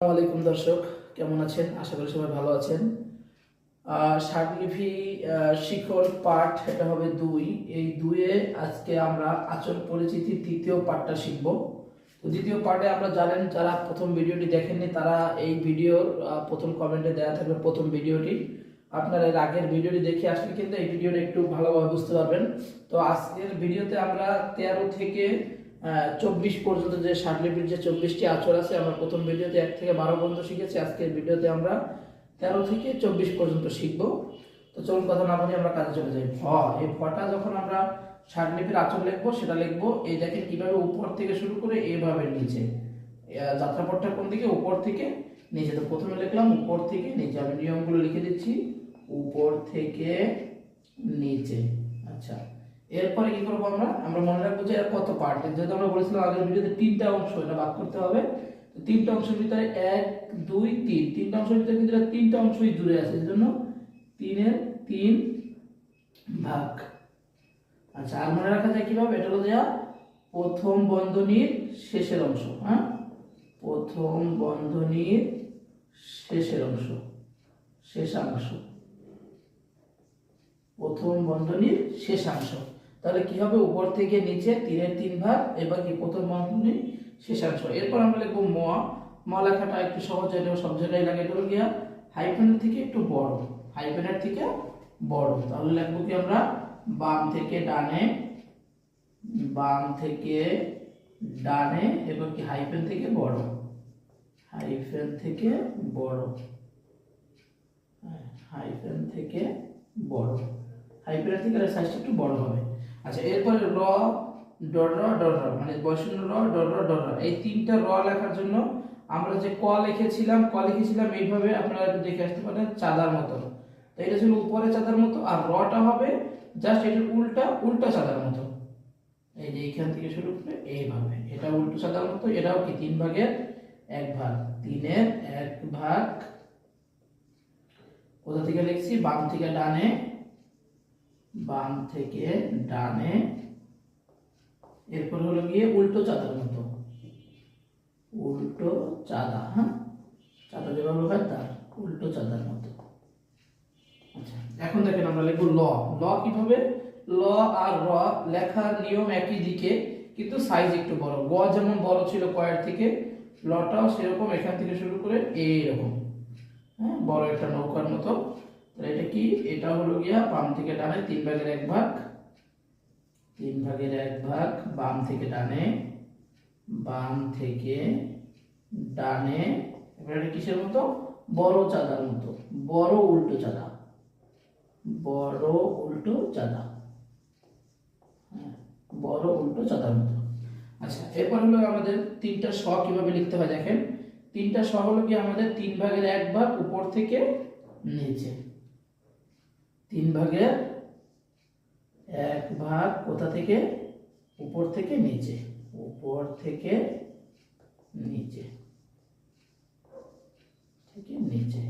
আলাইকুম দর্শক, কেমন আছেন? আশা করি সবাই ভালো আছেন। শার্টলিভি শিখর পাঠ এটা হবে দুই। এই দুইয়ে আজকে আমরা আচল পরিচিতি তৃতীয় পাঠটা শিখব। দ্বিতীয় পার্টে আমরা জানেন, যারা প্রথম ভিডিওটি দেখেননি, তারা এই ভিডিওর প্রথম কমেন্টে দেওয়া থাকবে প্রথম ভিডিওটি। আপনারা এর আগের ভিডিওটি দেখে আসলে কিন্তু এই ভিডিওটা একটু ভালোভাবে বুঝতে পারবেন। তো আজকের ভিডিওতে আমরা তেরো থেকে চব্বিশ পর্যন্ত যে শার্টলিপির যে চব্বিশটি আচর আছে, আমরা প্রথম ভিডিওতে এক থেকে বারো পর্যন্ত শিখেছি, আজকের ভিডিওতে আমরা তেরো থেকে চব্বিশ পর্যন্ত শিখব। তো চলুন, কথা না বলে আমরা কাজে চলে যাই। ভ, এই ভটা যখন আমরা শার্টলিপির আচর লিখব, সেটা লিখব, এই দেখেন কীভাবে উপর থেকে শুরু করে এইভাবে নিচে। যাত্রাপথটা কোন দিকে? উপর থেকে নিচে। তো প্রথমে লিখলাম, উপর থেকে নিচে। আমি নিয়মগুলো লিখে দিচ্ছি, উপর থেকে নিচে। আচ্ছা। এরপরে কি করব আমরা? আমরা মনে রাখব যে এর কত পার্ট যেহেতু আমরা বলেছিলাম আগের ভিডিওতে তিনটা অংশ, এটা ভাগ করতে হবে। তো তিনটা অংশের ভিতরে এক, দুই, তিন। তিনটা অংশের ভিতরে কিন্তু তিনটা অংশই জুড়ে আছে, এই জন্য তিনের তিন ভাগ। আচ্ছা আর মনে রাখা যায় কীভাবে? এটা হলো দেয়া প্রথম বন্ধনীর শেষের অংশ হ্যাঁ? প্রথম বন্ধনীর শেষের অংশ, শেষাংশ। প্রথম বন্ধনীর শেষাংশ। তাহলে কি হবে? উপর থেকে নিচে তিনের তিন ভাগ এবার কি প্রথম বন্ধনীর শেষাংশ এরপর আমরা লিখব ম। ম লেখাটা একটু সহজ এটা সব জায়গায় লাগে এটা গিয়া হাইফেনের থেকে একটু বড়। হাইফেনের থেকে বড়। তাহলে লিখব কি আমরা? বাম থেকে ডানে বাম থেকে ডানে এবং কি হাইফেন থেকে বড়। হাইফেন থেকে বড়। হ্যাঁ, হাইফেন থেকে বড়। হাইফেনের থেকে সাইজটা একটু বড় হবে। আচ্ছা এরপরে র, ডর র ডর র মানে বৈষণ্য র, ডর র ডর র এই তিনটা র লেখার জন্য আমরা যে ক লিখেছিলাম ক লিখেছিলাম এইভাবে আপনারা একটু দেখে আসতে পারেন, চাঁদার মতো। তো এটা ছিল উপরে চাঁদার মতো, আর রটা হবে জাস্ট এটার উল্টা উল্টা চাঁদার মতো। এই যে এইখান থেকে শুরু করে এইভাবে। এটা উল্টো চাঁদার মতো, এটাও কি তিন ভাগের এক ভাগ? তিনের এক ভাগ কোথা থেকে লিখছি? বাম থেকে ডানে বাম থেকে ডানে, এরপর হলো গিয়ে উল্টো চাঁদার মতো। উল্টো চাঁদা হ্যাঁ? চাঁদা যেভাবে হয় তার, উল্টো চাঁদার মতো। আচ্ছা এখন দেখেন আমরা লিখব ল। ল কীভাবে? ল আর র লেখার নিয়ম একই দিকে, কিন্তু সাইজ একটু বড়। গ যেমন বড় ছিল কয়ের থেকে, লটাও সেরকম, এখান থেকে শুরু করে এইরকম হ্যাঁ বড় একটা নৌকার মতো। তাহলে এটা কি? এটা হলো গিয়া বাম থেকে ডানে তিন ভাগের এক ভাগ তিন ভাগের এক ভাগ বাম থেকে ডানে বাম থেকে ডানে এবার এটা কিসের মতো? বড় চাঁদার মতো বড় উল্টো চাঁদা বড় উল্টো চাঁদা হ্যাঁ, বড় উল্টো চাঁদার মতো। আচ্ছা এরপর হলো আমাদের তিনটা স কীভাবে লিখতে হয় দেখেন? তিনটা স হলো কি আমাদের তিন ভাগের এক ভাগ উপর থেকে নিচে। তিন ভাগের এক ভাগ কোথা থেকে? উপর থেকে নিচে। উপর থেকে নিচে। থেকে নিচে।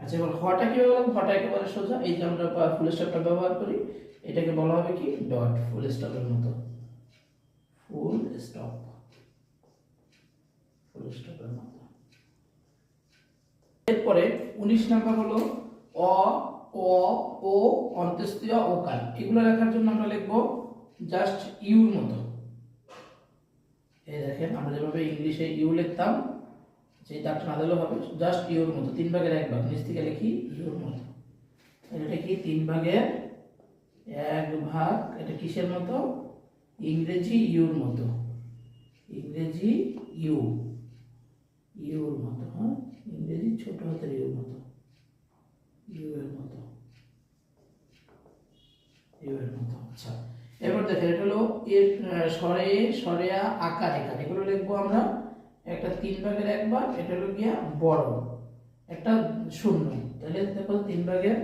আচ্ছা এবার হটা কি বললাম হটা একেবারে সোজা। এই যে আমরা ফুল স্টপটা ব্যবহার করি, এটাকে বলা হবে কি? ডট, ফুল স্টপের মতো। Full stop. ফুল স্টপের মতো। এরপরে উনিশ নাম্বার হলো অ ক ও অন্ত্যেষ্টিয় ওকাল এগুলো লেখার জন্য আমরা লিখব জাস্ট ইউর মতো। এই দেখেন, আমরা যেভাবে ইংলিশে ইউ লিখতাম সেই দাগটা না দিলেও হবে জাস্ট ইউর মতো, তিন ভাগের এক ভাগ। নিচ থেকে লিখি ইউর মতো। এটা কি? তিন ভাগের এক ভাগ, এটা কিসের মতো? ইংরেজি ইউর মতো। ইংরেজি ইউ ইউর মতো হ্যাঁ? ইংরেজি ছোট হাতের ইউর মতো। ইউ এর মতো ইউ মতো আচ্ছা। এবার দেখেন এটা হলো এর আহ, স্বরে স্বরেয়া আকার এখানে। এগুলো লিখব আমরা। একটা তিন ভাগের এক ভাগ এটা হলো গিয়া বড়। একটা শূন্য। তাহলে দেখো তিন ভাগের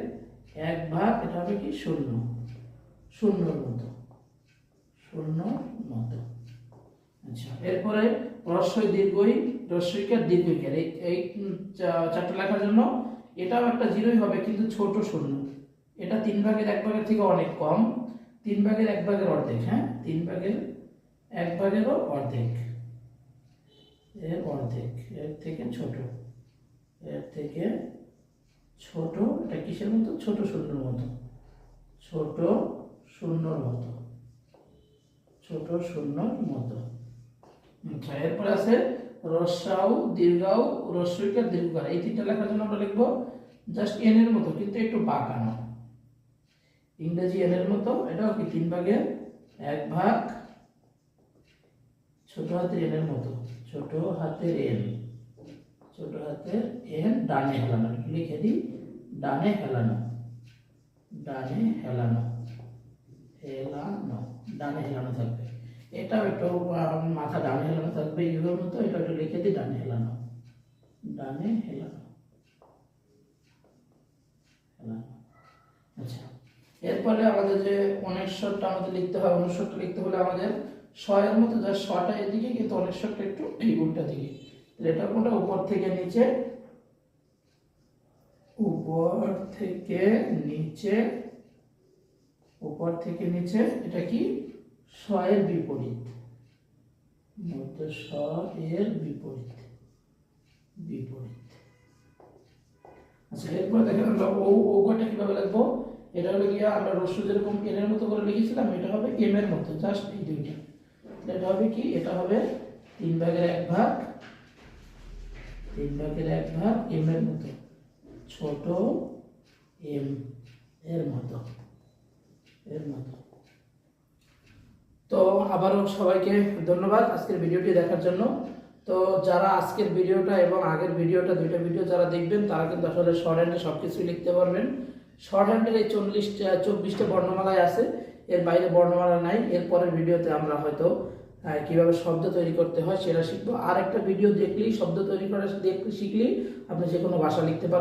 এক ভাগ এটা হবে কি? শূন্য। শূন্যর মতো। শূন্য মতো। আচ্ছা এরপরে রস্বই দীর্ঘই রস্বইকার দীর্ঘইকার। এই চারটা লেখার জন্য এটাও একটা জিরোই হবে, কিন্তু ছোট শূন্য। এটা তিন ভাগের এক ভাগের থেকে অনেক কম। তিন ভাগের এক ভাগের অর্ধেক হ্যাঁ? তিন ভাগের এক ভাগেরও অর্ধেক। এর অর্ধেক, এর থেকে ছোট। এর থেকে ছোট, এটা কিসের মতো? ছোট শূন্যর মতো। ছোট শূন্যর মতো। ছোট শূন্যর মতো। আচ্ছা এরপর আছে রসাউ, দীর্ঘাউ রস্বইকার দীর্ঘকার। এই তিনটা লেখার জন্য আমরা লিখব জাস্ট এন এর মতো, কিন্তু একটু বাঁকানো। ইংরেজি এন এর মতো, এটাও কি তিন ভাগের এক ভাগ ছোট হাতের এন এর মতো। ছোট হাতের এন ছোট হাতের এন ডানে হেলানো। লিখে দিই। ডানে হেলানো। ডানে হেলানো। হেলানো। ডানে হেলানো থাকবে। এটাও একটু মাথা ডানে হেলানো থাকবে, ইউরোর মতো, এটা একটু লিখে দিই ডানে হেলানো। ডানে হেলানো। আচ্ছা। এরপরে আমাদের যে অনেশ্বরটা আমাদের লিখতে হয় অনেশ্বরটা লিখতে হলে আমাদের ছয়ের মতো যা ছটা এদিকে, কিন্তু অনেশ্বরটা একটু এই দিকে। এটা কোনটা? উপর থেকে নিচে, উপর থেকে নিচে, উপর থেকে নিচে, এটা কি? ছয়ের বিপরীত। মধ্যে বিপরীত। বিপরীত। আচ্ছা এরপর দেখেন আমরা ও ওগোটা কীভাবে লিখব? এটা হলো গিয়ে আমরা রস্য যেরকম এন এর মতো করে লিখেছিলাম, এটা হবে এম এর মতো জাস্ট এই দুইটা। এটা হবে কি? এটা হবে তিন ভাগের এক ভাগ, তিন ভাগের এক ভাগ এম এর মতো। ছোট এম এর মতো এর মতো। তো আবারও সবাইকে ধন্যবাদ আজকের ভিডিওটি দেখার জন্য। তো যারা আজকের ভিডিওটা এবং আগের ভিডিওটা, দুইটা ভিডিও যারা দেখবেন, তারা কিন্তু আসলে শর্ট হ্যান্ডে সব কিছুই লিখতে পারবেন। শর্ট হ্যান্ডের এই চল্লিশটা, চব্বিশটা বর্ণমালায় আছে। এর বাইরে বর্ণমালা নাই। এর পরের ভিডিওতে আমরা হয়তো কীভাবে শব্দ তৈরি করতে হয় সেটা শিখব। আর একটা ভিডিও দেখলেই, শব্দ তৈরি করা দেখলে শিখলেই আপনি যে কোনো ভাষা লিখতে পারবেন।